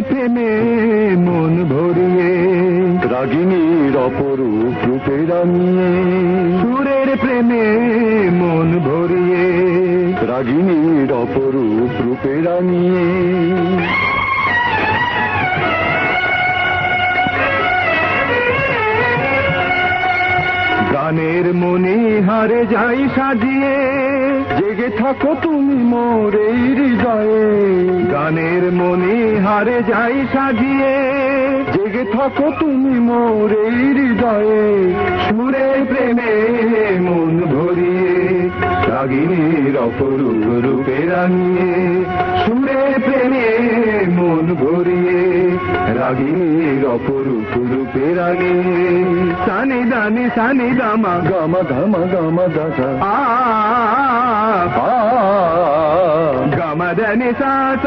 প্রেমে মন ভরিয়ে রাগিনীর অপরূপ রূপে রাঙিয়ে সুরের প্রেমে মন ভরিয়ে। রাগিনীর অপরূপ রূপে রাঙিয়ে। গানের মনে হারে যাই সাজিয়ে, জেগে থাকো তুমি মোর হৃদয়ে। গানের মনে হারে যাই সাজিয়ে, জেগে থাকো তুমি মোর হৃদয়ে। সুরে প্রেমে মন ভরিয়ে, রাগিনীর অপরূপ রূপে রাঙিয়ে, সুরে প্রেমে মন ভরিয়ে, রাগিনীর অপরূপ রূপে রাঙিয়ে। దని దని సని దమ గమ ధమ గమ దశ గమ దని సాత